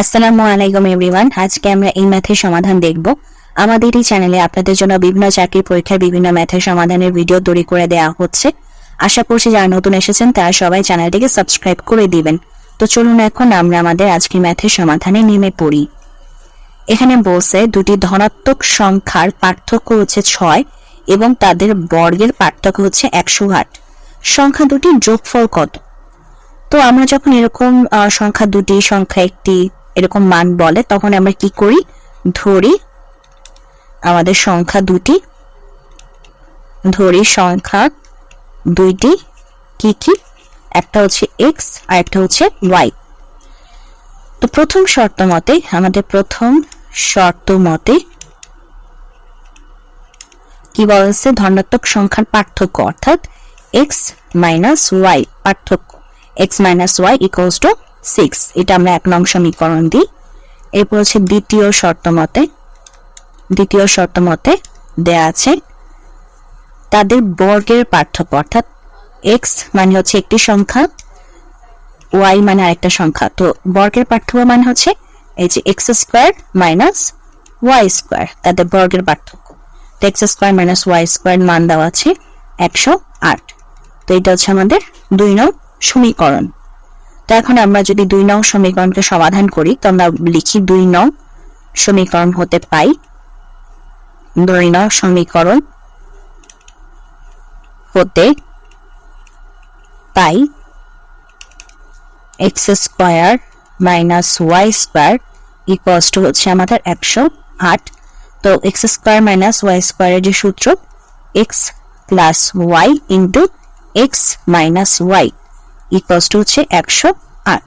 আসসালামু আলাইকুম এভরিওয়ান। আজকে আমরা এই ম্যাথের সমাধান দেখব। আমাদের এই চ্যানেলে আপনাদের জন্য বিভিন্ন চাকরির পরীক্ষার বিভিন্ন ম্যাথের সমাধানের ভিডিও তৈরি করে দেওয়া হচ্ছে। আশা করছি যারা নতুন এসেছেন, তারা সবাই চ্যানেলটিকে সাবস্ক্রাইব করে দিবেন। তো চলুন এখন আমরা আমাদের আজকের ম্যাথের সমাধানে নেমে পড়ি। এখানে বলছে, দুটি ধনাত্মক সংখ্যার পার্থক্য হচ্ছে ছয় এবং তাদের বর্গের পার্থক্য হচ্ছে একশো আট। সংখ্যা দুটির যোগফল কত? তো আমরা যখন এরকম সংখ্যা দুটি, সংখ্যা একটি এরকম মান বলে, তখন আমরা কি করি? ধরি আমাদের সংখ্যা দুটি। ধরি সংখ্যা দুইটি। কি কি? একটা হচ্ছে এক্স আর একটা হচ্ছে ওয়াই তো প্রথম শর্ত মতে, আমাদের প্রথম শর্ত মতে কি বলছে ধনাত্মক সংখ্যার পার্থক্য, অর্থাৎ এক্স মাইনাস ওয়াই পার্থক্য। X minus y equals to six. এটা আমরা এক নং সমীকরণ দিই। এরপর হচ্ছে দ্বিতীয় শর্ত মতে, দ্বিতীয় শর্ত মতে দেয়া আছে তাদের বর্গের পার্থক্য, অর্থাৎ এক্স মানে হচ্ছে একটি সংখ্যা, ওয়াই মানে আরেকটা সংখ্যা। তো বর্গের পার্থক্য মানে হচ্ছে এই যে x square minus y square, তাদের বর্গের পার্থক্য। তো x square minus y square মান দেওয়া আছে একশো আট। তো এটা হচ্ছে আমাদের দুই নং সমীকরণ। তো এখন আমরা যদি দুই নং সমীকরণকে সমাধান করি, তো আমরা লিখি দুই নং সমীকরণ হতে পাই। দুই নং সমীকরণ হতে পাই x square minus y square equals to হচ্ছে আমাদের একশো আট। তো এক্স স্কোয়ার মাইনাস ওয়াই স্কোয়ারের যে সূত্র x plus y into x minus y equals to হচ্ছে একশো আট।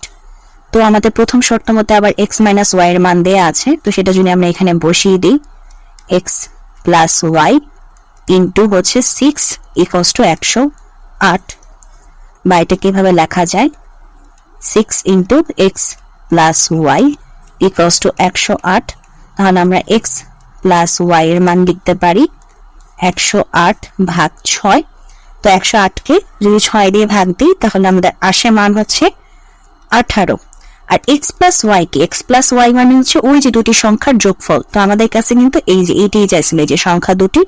তো আমাদের প্রথম শর্ত মতে আবার এক্স মাইনাস ওয়াই এর মান দেয়া আছে, তো সেটা যদি আমরা এখানে বসিয়ে দিই। এক্স প্লাস ওয়াই ইন্টু হচ্ছে সিক্স ইকুয়ালস টু একশো আট। বা এটা কীভাবে লেখা যায়? Six into x plus y equals to একশো আট। তাহলে আমরা এক্স প্লাস ওয়াই এর মান লিখতে পারি। একশো আট ভাগ ছয় তো একশো আটকে যদি ছয় দিয়ে ভাগ দিই, তাহলে আমাদের আসে মান হচ্ছে আঠারো। আর এক্স প্লাস ওয়াই কি এক্স প্লাস ওয়াই মানে হচ্ছে ওই যে দুটি সংখ্যার যোগফল। তো আমাদের কাছে কিন্তু এই যে এইটাই চাইছিল যে সংখ্যা দুটি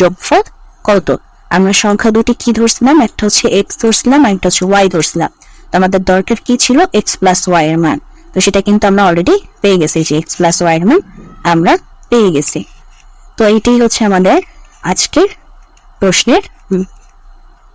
যোগফল কত? আমরা সংখ্যা দুটি কি ধরছিলাম? একটা হচ্ছে এক্স ধরছিলাম, আর একটা হচ্ছে ওয়াই ধরছিলাম। তো আমাদের দরকার কি ছিল? এক্স প্লাস ওয়াই এর মান। তো সেটা কিন্তু আমরা অলরেডি পেয়ে গেছি, যে এক্স প্লাস ওয়াই এর মান আমরা পেয়ে গেছি। তো এইটাই হচ্ছে আমাদের আজকের প্রশ্নের